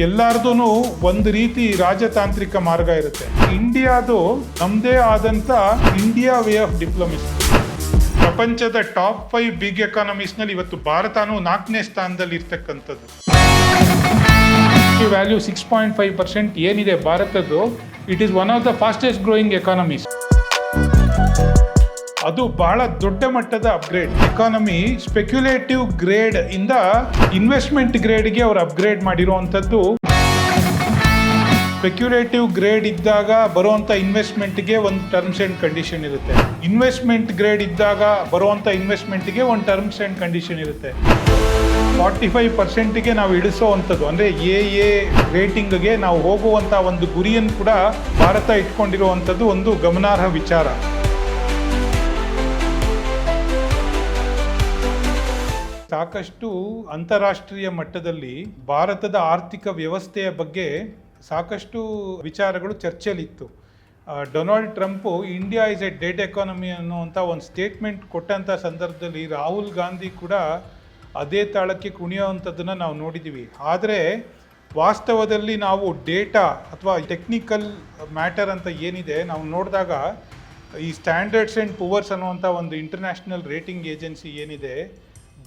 ಎಲ್ಲಾರ್ದು ಒಂದು ರೀತಿ ರಾಜತಾಂತ್ರಿಕ ಮಾರ್ಗ ಇರುತ್ತೆ. ಇಂಡಿಯಾದು ನಮ್ಮದೇ ಆದಂತ ಇಂಡಿಯಾ ವೇ ಆಫ್ ಡಿಪ್ಲೊಮಿಸ್. ಪ್ರಪಂಚದ ಟಾಪ್ ಫೈವ್ ಬಿಗ್ ಎಕಾನಮೀಸ್ನಲ್ಲಿ ಇವತ್ತು ಭಾರತನೂ ನಾಲ್ಕನೇ ಸ್ಥಾನದಲ್ಲಿ ಇರ್ತಕ್ಕಂಥದ್ದು. Value six point five percent ಏನಿದೆ ಭಾರತದ್ದು? It is one of the fastest growing economies ಅದು ಬಹಳ ದೊಡ್ಡ ಮಟ್ಟದ ಅಪ್ಗ್ರೇಡ್ ಎಕಾನಮಿ ಸ್ಪೆಕ್ಯುಲೇಟಿವ್ ಗ್ರೇಡ್ ಇಂದ ಇನ್ವೆಸ್ಟ್ಮೆಂಟ್ ಗ್ರೇಡ್ಗೆ ಅವ್ರು ಅಪ್ಗ್ರೇಡ್ ಮಾಡಿರುವಂಥದ್ದು. ಸ್ಪೆಕ್ಯುಲೇಟಿವ್ ಗ್ರೇಡ್ ಇದ್ದಾಗ ಬರುವಂಥ ಇನ್ವೆಸ್ಟ್ಮೆಂಟ್ಗೆ ಒಂದು ಟರ್ಮ್ಸ್ ಆ್ಯಂಡ್ ಕಂಡೀಷನ್ ಇರುತ್ತೆ. ಇನ್ವೆಸ್ಟ್ಮೆಂಟ್ ಗ್ರೇಡ್ ಇದ್ದಾಗ ಬರುವಂಥ ಇನ್ವೆಸ್ಟ್ಮೆಂಟ್ಗೆ ಒಂದು ಟರ್ಮ್ಸ್ ಆ್ಯಂಡ್ ಕಂಡೀಷನ್ ಇರುತ್ತೆ. ಫಾರ್ಟಿ ಫೈವ್ ಪರ್ಸೆಂಟ್ಗೆ ನಾವು ಇಳಿಸೋವಂಥದ್ದು. ಅಂದರೆ ಎ ಎ ರೇಟಿಂಗ್ಗೆ ನಾವು ಹೋಗುವಂಥ ಒಂದು ಗುರಿಯನ್ನು ಕೂಡ ಭಾರತ ಇಟ್ಕೊಂಡಿರುವಂಥದ್ದು ಒಂದು ಗಮನಾರ್ಹ ವಿಚಾರ. ಸಾಕಷ್ಟು ಅಂತಾರಾಷ್ಟ್ರೀಯ ಮಟ್ಟದಲ್ಲಿ ಭಾರತದ ಆರ್ಥಿಕ ವ್ಯವಸ್ಥೆಯ ಬಗ್ಗೆ ಸಾಕಷ್ಟು ವಿಚಾರಗಳು ಚರ್ಚೆಯಲ್ಲಿತ್ತು. Donald Trump India is a dead economy ಅನ್ನುವಂಥ ಒಂದು ಸ್ಟೇಟ್ಮೆಂಟ್ ಕೊಟ್ಟಂಥ ಸಂದರ್ಭದಲ್ಲಿ ರಾಹುಲ್ ಗಾಂಧಿ ಕೂಡ ಅದೇ ತಾಳಕ್ಕೆ ಕುಣಿಯುವಂಥದ್ದನ್ನು ನಾವು ನೋಡಿದ್ದೀವಿ. ಆದರೆ ವಾಸ್ತವದಲ್ಲಿ ನಾವು ಡೇಟಾ ಅಥವಾ ಟೆಕ್ನಿಕಲ್ ಮ್ಯಾಟರ್ ಅಂತ ಏನಿದೆ, ನಾವು ನೋಡಿದಾಗ ಈ ಸ್ಟ್ಯಾಂಡರ್ಡ್ಸ್ ಆ್ಯಂಡ್ ಪುವರ್ಸ್ ಅನ್ನುವಂಥ ಒಂದು ಇಂಟರ್ನ್ಯಾಷನಲ್ ರೇಟಿಂಗ್ ಏಜೆನ್ಸಿ ಏನಿದೆ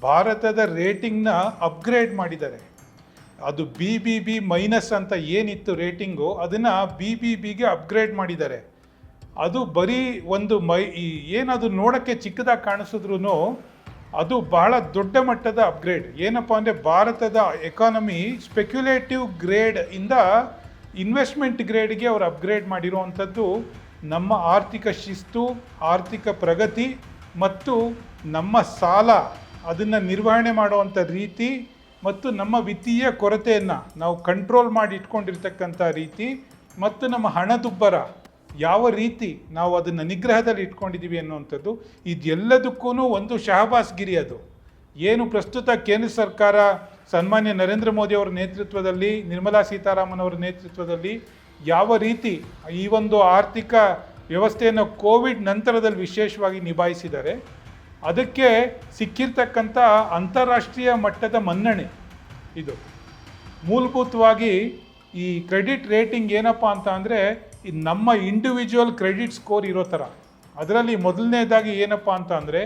ಭಾರತದ ರೇಟಿಂಗ್ನ ಅಪ್ಗ್ರೇಡ್ ಮಾಡಿದ್ದಾರೆ. ಅದು ಬಿ ಬಿ ಬಿ ಮೈನಸ್ ಅಂತ ಏನಿತ್ತು ರೇಟಿಂಗು, ಅದನ್ನು ಬಿ ಬಿ ಬಿಗೆ ಅಪ್ಗ್ರೇಡ್ ಮಾಡಿದ್ದಾರೆ. ಅದು ಬರೀ ಒಂದು ಮೈ ಏನದು ನೋಡೋಕ್ಕೆ ಚಿಕ್ಕದಾಗಿ ಕಾಣಿಸಿದ್ರು ಅದು ಬಹಳ ದೊಡ್ಡ ಮಟ್ಟದ ಅಪ್ಗ್ರೇಡ್. ಏನಪ್ಪ ಅಂದರೆ ಭಾರತದ ಎಕಾನಮಿ ಸ್ಪೆಕ್ಯುಲೇಟಿವ್ ಗ್ರೇಡ್ ಇಂದ ಇನ್ವೆಸ್ಟ್ಮೆಂಟ್ ಗ್ರೇಡ್ಗೆ ಅವರು ಅಪ್ಗ್ರೇಡ್ ಮಾಡಿರುವಂಥದ್ದು ನಮ್ಮ ಆರ್ಥಿಕ ಶಿಸ್ತು, ಆರ್ಥಿಕ ಪ್ರಗತಿ ಮತ್ತು ನಮ್ಮ ಸಾಲ. ಅದನ್ನು ನಿರ್ವಹಣೆ ಮಾಡುವಂಥ ರೀತಿ ಮತ್ತು ನಮ್ಮ ವಿತ್ತೀಯ ಕೊರತೆಯನ್ನು ನಾವು ಕಂಟ್ರೋಲ್ ಮಾಡಿ ಇಟ್ಕೊಂಡಿರ್ತಕ್ಕಂಥ ರೀತಿ ಮತ್ತು ನಮ್ಮ ಹಣದುಬ್ಬರ ಯಾವ ರೀತಿ ನಾವು ಅದನ್ನು ನಿಗ್ರಹದಲ್ಲಿ ಇಟ್ಕೊಂಡಿದ್ದೀವಿ ಅನ್ನುವಂಥದ್ದು ಇದೆಲ್ಲದಕ್ಕೂ ಒಂದು ಶಹಬಾಸ್ಗಿರಿ ಅದು. ಏನು ಪ್ರಸ್ತುತ ಕೇಂದ್ರ ಸರ್ಕಾರ ಸನ್ಮಾನ್ಯ ನರೇಂದ್ರ ಮೋದಿ ಅವರ ನೇತೃತ್ವದಲ್ಲಿ, ನಿರ್ಮಲಾ ಸೀತಾರಾಮನ್ ಅವರ ನೇತೃತ್ವದಲ್ಲಿ ಯಾವ ರೀತಿ ಈ ಒಂದು ಆರ್ಥಿಕ ವ್ಯವಸ್ಥೆಯನ್ನು ಕೋವಿಡ್ ನಂತರದಲ್ಲಿ ವಿಶೇಷವಾಗಿ ನಿಭಾಯಿಸಿದ್ದಾರೆ ಅದಕ್ಕೆ ಸಿಕ್ಕಿರ್ತಕ್ಕಂಥ ಅಂತಾರಾಷ್ಟ್ರೀಯ ಮಟ್ಟದ ಮನ್ನಣೆ ಇದು. ಮೂಲಭೂತವಾಗಿ ಈ ಕ್ರೆಡಿಟ್ ರೇಟಿಂಗ್ ಏನಪ್ಪ ಅಂತ ಅಂದರೆ ನಮ್ಮ ಇಂಡಿವಿಜುವಲ್ ಕ್ರೆಡಿಟ್ ಸ್ಕೋರ್ ಇರೋ ಥರ. ಅದರಲ್ಲಿ ಮೊದಲನೇದಾಗಿ ಏನಪ್ಪ ಅಂತ ಅಂದರೆ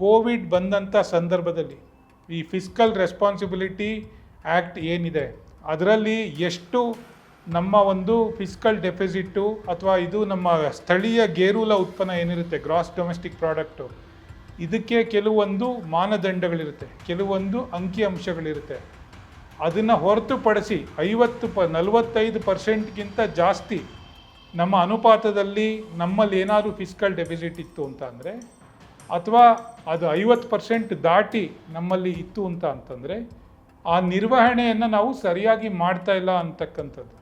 ಕೋವಿಡ್ ಬಂದಂಥ ಸಂದರ್ಭದಲ್ಲಿ ಈ ಫಿಸ್ಕಲ್ ರೆಸ್ಪಾನ್ಸಿಬಿಲಿಟಿ ಆ್ಯಕ್ಟ್ ಏನಿದೆ, ಅದರಲ್ಲಿ ಎಷ್ಟು ನಮ್ಮ ಒಂದು ಫಿಸ್ಕಲ್ ಡೆಫಿಸಿಟ್ಟು ಅಥವಾ ಇದು ನಮ್ಮ ಸ್ಥಳೀಯ ಗೇರುಲ ಉತ್ಪನ್ನ ಏನಿರುತ್ತೆ ಗ್ರಾಸ್ ಡೊಮೆಸ್ಟಿಕ್ ಪ್ರಾಡಕ್ಟು ಇದಕ್ಕೆ ಕೆಲವೊಂದು ಮಾನದಂಡಗಳಿರುತ್ತೆ, ಕೆಲವೊಂದು ಅಂಕಿಅಂಶಗಳಿರುತ್ತೆ ಅದನ್ನು ಹೊರತುಪಡಿಸಿ ಐವತ್ತು ಪ, ನಲವತ್ತೈದು ಪರ್ಸೆಂಟ್ಗಿಂತ ಜಾಸ್ತಿ ನಮ್ಮ ಅನುಪಾತದಲ್ಲಿ ನಮ್ಮಲ್ಲಿ ಏನಾದರೂ ಫಿಸ್ಕಲ್ ಡೆಫಿಸಿಟ್ ಇತ್ತು ಅಂತ ಅಂದರೆ, ಅಥವಾ ಅದು ಐವತ್ತು ಪರ್ಸೆಂಟ್ ದಾಟಿ ನಮ್ಮಲ್ಲಿ ಇತ್ತು ಅಂತ ಅಂತಂದರೆ, ಆ ನಿರ್ವಹಣೆಯನ್ನು ನಾವು ಸರಿಯಾಗಿ ಮಾಡ್ತಾ ಇಲ್ಲ ಅಂತಕ್ಕಂಥದ್ದು.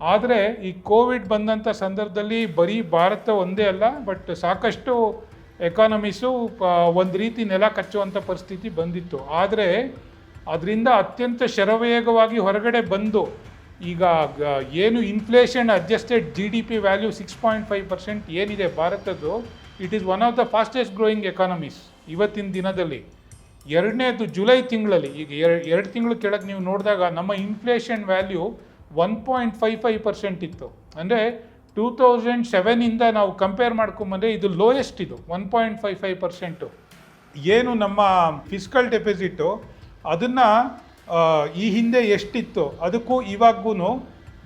ಆದರೆ ಈ ಕೋವಿಡ್ ಬಂದಂಥ ಸಂದರ್ಭದಲ್ಲಿ ಬರೀ ಭಾರತ ಒಂದೇ ಅಲ್ಲ ಬಟ್ ಸಾಕಷ್ಟು ಎಕಾನಮೀಸು ಒಂದು ರೀತಿ ನೆಲ ಕಚ್ಚುವಂಥ ಪರಿಸ್ಥಿತಿ ಬಂದಿತ್ತು. ಆದರೆ ಅದರಿಂದ ಅತ್ಯಂತ ಶರವೇಗವಾಗಿ ಹೊರಗಡೆ ಬಂದು ಈಗ ಏನು inflation adjusted G D P value six point five percent ಏನಿದೆ ಭಾರತದ್ದು it is one of the fastest growing economies ಇವತ್ತಿನ ದಿನದಲ್ಲಿ. ಎರಡನೇದು ಜುಲೈ ತಿಂಗಳಲ್ಲಿ, ಈಗ ಎರಡು ಎರಡು ತಿಂಗಳು ಕೆಳಗೆ ನೀವು ನೋಡಿದಾಗ ನಮ್ಮ inflation value one point five five percent ಇತ್ತು. ಅಂದರೆ ಟೂ ತೌಸಂಡ್ ಸೆವೆನಿಂದ ನಾವು ಕಂಪೇರ್ ಮಾಡ್ಕೊಂಬಂದರೆ ಇದು ಲೋಯೆಸ್ಟ್ ಇದು one point five five percent ಏನು ನಮ್ಮ ಫಿಸ್ಕಲ್ ಡೆಪಾಸಿಟು ಅದನ್ನು ಈ ಹಿಂದೆ ಎಷ್ಟಿತ್ತು, ಅದಕ್ಕೂ ಇವಾಗೂ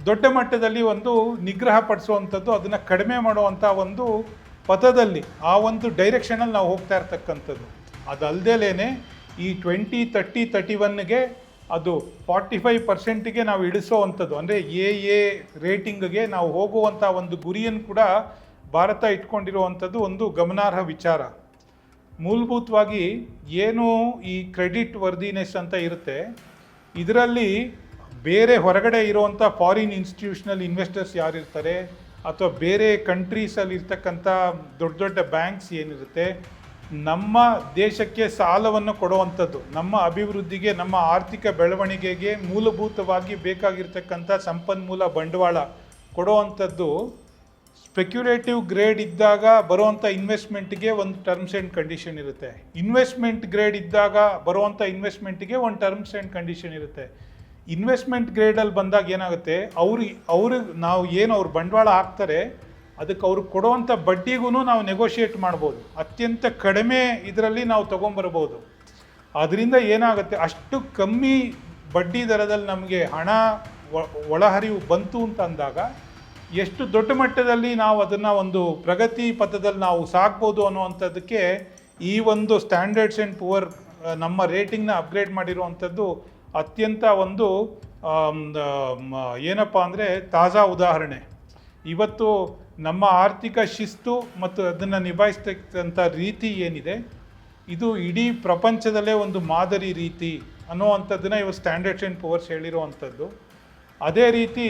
ದೊಡ್ಡ ಮಟ್ಟದಲ್ಲಿ ಒಂದು ನಿಗ್ರಹ ಪಡಿಸುವಂಥದ್ದು, ಅದನ್ನು ಕಡಿಮೆ ಮಾಡುವಂಥ ಒಂದು ಪಥದಲ್ಲಿ, ಆ ಒಂದು ಡೈರೆಕ್ಷನಲ್ಲಿ ನಾವು ಹೋಗ್ತಾ ಇರ್ತಕ್ಕಂಥದ್ದು. ಅದಲ್ದೇಲೇ ಈ ಟ್ವೆಂಟಿ ತರ್ಟಿ ತರ್ಟಿ ಒನ್ಗೆ ಅದು ಫಾರ್ಟಿ ಫೈವ್ ಪರ್ಸೆಂಟಿಗೆ ನಾವು ಇಳಿಸೋವಂಥದ್ದು. ಅಂದರೆ ಎ ಎ ರೇಟಿಂಗ್ಗೆ ನಾವು ಹೋಗುವಂಥ ಒಂದು ಗುರಿಯನ್ನು ಕೂಡ ಭಾರತ ಇಟ್ಕೊಂಡಿರುವಂಥದ್ದು ಒಂದು ಗಮನಾರ್ಹ ವಿಚಾರ. ಮೂಲಭೂತವಾಗಿ ಏನು ಈ ಕ್ರೆಡಿಟ್ ವರ್ದಿನೆಸ್ ಅಂತ ಇರುತ್ತೆ. ಇದರಲ್ಲಿ ಬೇರೆ ಹೊರಗಡೆ ಇರುವಂಥ ಫಾರಿನ್ ಇನ್ಸ್ಟಿಟ್ಯೂಷನಲ್ ಇನ್ವೆಸ್ಟರ್ಸ್ ಯಾರಿರ್ತಾರೆ? ಅಥವಾ ಬೇರೆ ಕಂಟ್ರೀಸಲ್ಲಿ ಇರ್ತಕ್ಕಂಥ ದೊಡ್ಡ ದೊಡ್ಡ ಬ್ಯಾಂಕ್ಸ್ ಏನಿರುತ್ತೆ? ನಮ್ಮ ದೇಶಕ್ಕೆ ಸಾಲವನ್ನು ಕೊಡುವಂಥದ್ದು, ನಮ್ಮ ಅಭಿವೃದ್ಧಿಗೆ, ನಮ್ಮ ಆರ್ಥಿಕ ಬೆಳವಣಿಗೆಗೆ ಮೂಲಭೂತವಾಗಿ ಬೇಕಾಗಿರ್ತಕ್ಕಂಥ ಸಂಪನ್ಮೂಲ ಬಂಡವಾಳ ಕೊಡುವಂಥದ್ದು ಸ್ಪೆಕ್ಯುಲೇಟಿವ್ ಗ್ರೇಡ್ ಇದ್ದಾಗ ಬರುವಂಥ ಇನ್ವೆಸ್ಟ್ಮೆಂಟ್ಗೆ ಒಂದು ಟರ್ಮ್ಸ್ ಆ್ಯಂಡ್ ಕಂಡೀಷನ್ ಇರುತ್ತೆ. ಇನ್ವೆಸ್ಟ್ಮೆಂಟ್ ಗ್ರೇಡ್ ಇದ್ದಾಗ ಬರುವಂಥ ಇನ್ವೆಸ್ಟ್ಮೆಂಟ್ಗೆ ಒಂದು ಟರ್ಮ್ಸ್ ಆ್ಯಂಡ್ ಕಂಡೀಷನ್ ಇರುತ್ತೆ. ಇನ್ವೆಸ್ಟ್ಮೆಂಟ್ ಗ್ರೇಡಲ್ಲಿ ಬಂದಾಗ ಏನಾಗುತ್ತೆ? ಅವ್ರಿಗೆ ಅವ್ರಿಗೆ ನಾವು ಏನು ಅವ್ರು ಬಂಡವಾಳ ಹಾಕ್ತಾರೆ ಅದಕ್ಕೆ ಅವ್ರು ಕೊಡುವಂಥ ಬಡ್ಡಿಗೂ ನಾವು ನೆಗೋಷಿಯೇಟ್ ಮಾಡ್ಬೋದು. ಅತ್ಯಂತ ಕಡಿಮೆ ಇದರಲ್ಲಿ ನಾವು ತೊಗೊಂಬರ್ಬೋದು. ಅದರಿಂದ ಏನಾಗುತ್ತೆ? ಅಷ್ಟು ಕಮ್ಮಿ ಬಡ್ಡಿ ದರದಲ್ಲಿ ನಮಗೆ ಹಣ ಒಳಹರಿವು ಬಂತು ಅಂತ ಅಂದಾಗ ಎಷ್ಟು ದೊಡ್ಡ ಮಟ್ಟದಲ್ಲಿ ನಾವು ಅದನ್ನು ಒಂದು ಪ್ರಗತಿ ಪಥದಲ್ಲಿ ನಾವು ಸಾಗ್ಬೋದು ಅನ್ನುವಂಥದ್ದಕ್ಕೆ ಈ ಒಂದು ಸ್ಟ್ಯಾಂಡರ್ಡ್ಸ್ ಆ್ಯಂಡ್ ಪುವರ್ ನಮ್ಮ ರೇಟಿಂಗ್ನ ಅಪ್ಗ್ರೇಡ್ ಮಾಡಿರುವಂಥದ್ದು ಅತ್ಯಂತ ಒಂದು ಏನಪ್ಪ ಅಂದರೆ ತಾಜಾ ಉದಾಹರಣೆ. ಇವತ್ತು ನಮ್ಮ ಆರ್ಥಿಕ ಶಿಸ್ತು ಮತ್ತು ಅದನ್ನು ನಿಭಾಯಿಸ್ತಕ್ಕಂಥ ರೀತಿ ಏನಿದೆ, ಇದು ಇಡೀ ಪ್ರಪಂಚದಲ್ಲೇ ಒಂದು ಮಾದರಿ ರೀತಿ ಅನ್ನೋವಂಥದ್ದನ್ನು ಇವರು ಸ್ಟ್ಯಾಂಡರ್ಡ್ಸ್ ಆ್ಯಂಡ್ ಪವರ್ಸ್ ಹೇಳಿರುವಂಥದ್ದು. ಅದೇ ರೀತಿ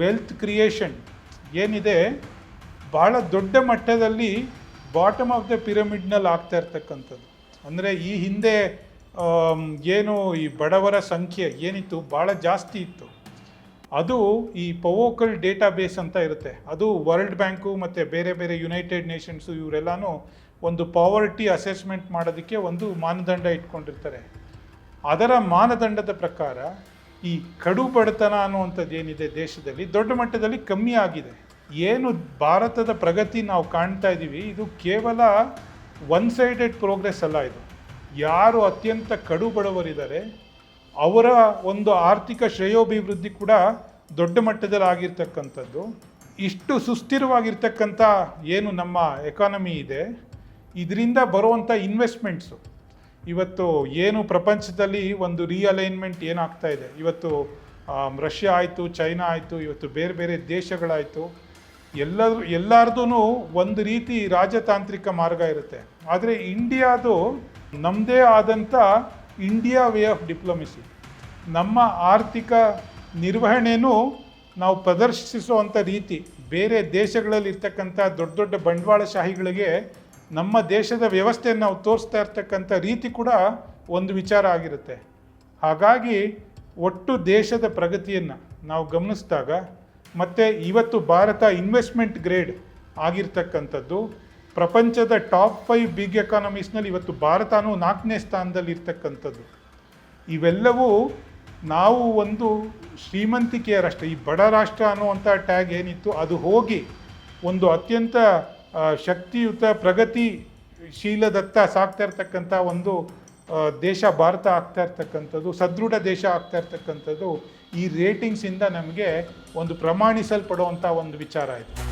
ವೆಲ್ತ್ ಕ್ರಿಯೇಷನ್ ಏನಿದೆ ಭಾಳ ದೊಡ್ಡ ಮಟ್ಟದಲ್ಲಿ ಬಾಟಮ್ ಆಫ್ ದ ಪಿರಮಿಡ್ನಲ್ಲಿ ಆಗ್ತಾ ಇರ್ತಕ್ಕಂಥದ್ದು. ಅಂದರೆ ಈ ಹಿಂದೆ ಏನು ಈ ಬಡವರ ಸಂಖ್ಯೆ ಏನಿತ್ತು ಭಾಳ ಜಾಸ್ತಿ ಇತ್ತು. ಅದು ಈ ಪವೋಕಲ್ ಡೇಟಾ ಬೇಸ್ ಅಂತ ಇರುತ್ತೆ. ಅದು ವರ್ಲ್ಡ್ ಬ್ಯಾಂಕು ಮತ್ತು ಬೇರೆ ಬೇರೆ ಯುನೈಟೆಡ್ ನೇಷನ್ಸು ಇವರೆಲ್ಲನೂ ಒಂದು ಪಾವರ್ಟಿ ಅಸೆಸ್ಮೆಂಟ್ ಮಾಡೋದಕ್ಕೆ ಒಂದು ಮಾನದಂಡ ಇಟ್ಕೊಂಡಿರ್ತಾರೆ. ಅದರ ಮಾನದಂಡದ ಪ್ರಕಾರ ಈ ಕಡು ಬಡತನ ಅನ್ನುವಂಥದ್ದು ಏನಿದೆ ದೇಶದಲ್ಲಿ ದೊಡ್ಡ ಮಟ್ಟದಲ್ಲಿ ಕಮ್ಮಿ ಆಗಿದೆ. ಏನು ಭಾರತದ ಪ್ರಗತಿ ನಾವು ಕಾಣ್ತಾ ಇದ್ದೀವಿ, ಇದು ಕೇವಲ ಒನ್ ಸೈಡೆಡ್ ಪ್ರೋಗ್ರೆಸ್ ಅಲ್ಲ ಇದು. ಯಾರು ಅತ್ಯಂತ ಕಡು ಬಡವರಿದ್ದಾರೆ ಅವರ ಒಂದು ಆರ್ಥಿಕ ಶ್ರೇಯೋಭಿವೃದ್ಧಿ ಕೂಡ ದೊಡ್ಡ ಮಟ್ಟದಲ್ಲಿ ಆಗಿರ್ತಕ್ಕಂಥದ್ದು ಇಷ್ಟು ಸುಸ್ಥಿರವಾಗಿರ್ತಕ್ಕಂಥ ಏನು ನಮ್ಮ ಎಕಾನಮಿ ಇದೆ, ಇದರಿಂದ ಬರುವಂಥ ಇನ್ವೆಸ್ಟ್ಮೆಂಟ್ಸು ಇವತ್ತು ಏನು ಪ್ರಪಂಚದಲ್ಲಿ ಒಂದು ರೀಅಲೈನ್ಮೆಂಟ್ ಏನಾಗ್ತಾ ಇದೆ. ಇವತ್ತು ರಷ್ಯಾ ಆಯಿತು ಚೈನಾ ಆಯಿತು, ಇವತ್ತು ಬೇರೆ ಬೇರೆ ದೇಶಗಳಾಯಿತು. ಎಲ್ಲರೂ ಎಲ್ಲರದೂ ಒಂದು ರೀತಿ ರಾಜತಾಂತ್ರಿಕ ಮಾರ್ಗ ಇರುತ್ತೆ. ಆದರೆ ಇಂಡಿಯಾದು ನಮ್ಮದೇ ಆದಂಥ ಇಂಡಿಯಾ ವೇ ಆಫ್ ಡಿಪ್ಲೊಮೆಸಿ ನಮ್ಮ ಆರ್ಥಿಕ ನಿರ್ವಹಣೆನೂ ನಾವು ಪ್ರದರ್ಶಿಸುವಂಥ ರೀತಿ ಬೇರೆ ದೇಶಗಳಲ್ಲಿ ಇರ್ತಕ್ಕಂಥ ದೊಡ್ಡ ದೊಡ್ಡ ಬಂಡವಾಳಶಾಹಿಗಳಿಗೆ ನಮ್ಮ ದೇಶದ ವ್ಯವಸ್ಥೆಯನ್ನು ನಾವು ತೋರಿಸ್ತಾ ಇರ್ತಕ್ಕಂಥ ರೀತಿ ಕೂಡ ಒಂದು ವಿಚಾರ ಆಗಿರುತ್ತೆ. ಹಾಗಾಗಿ ಒಟ್ಟು ದೇಶದ ಪ್ರಗತಿಯನ್ನು ನಾವು ಗಮನಿಸಿದಾಗ ಮತ್ತು ಇವತ್ತು ಭಾರತ ಇನ್ವೆಸ್ಟ್ಮೆಂಟ್ ಗ್ರೇಡ್ ಆಗಿರ್ತಕ್ಕಂಥದ್ದು ಪ್ರಪಂಚದ ಟಾಪ್ ಫೈವ್ ಬಿಗ್ ಎಕಾನಮಿಸ್ನಲ್ಲಿ ಇವತ್ತು ಭಾರತನೂ ನಾಲ್ಕನೇ ಸ್ಥಾನದಲ್ಲಿ ಇರ್ತಕ್ಕಂಥದ್ದು ಇವೆಲ್ಲವೂ ನಾವು ಒಂದು ಶ್ರೀಮಂತಿಕೆಯ ರಾಷ್ಟ್ರ ಈ ಬಡ ರಾಷ್ಟ್ರ ಅನ್ನುವಂಥ ಟ್ಯಾಗ್ ಏನಿತ್ತು ಅದು ಹೋಗಿ ಒಂದು ಅತ್ಯಂತ ಶಕ್ತಿಯುತ ಪ್ರಗತಿ ಶೀಲದತ್ತ ಸಾಕ್ತಾ ಇರ್ತಕ್ಕಂಥ ಒಂದು ದೇಶ ಭಾರತ ಆಗ್ತಾ ಇರ್ತಕ್ಕಂಥದ್ದು, ಸದೃಢ ದೇಶ ಆಗ್ತಾ ಇರ್ತಕ್ಕಂಥದ್ದು ಈ ರೇಟಿಂಗ್ಸಿಂದ ನಮಗೆ ಒಂದು ಪ್ರಮಾಣಿಸಲ್ಪಡುವಂಥ ಒಂದು ವಿಚಾರ ಇದು.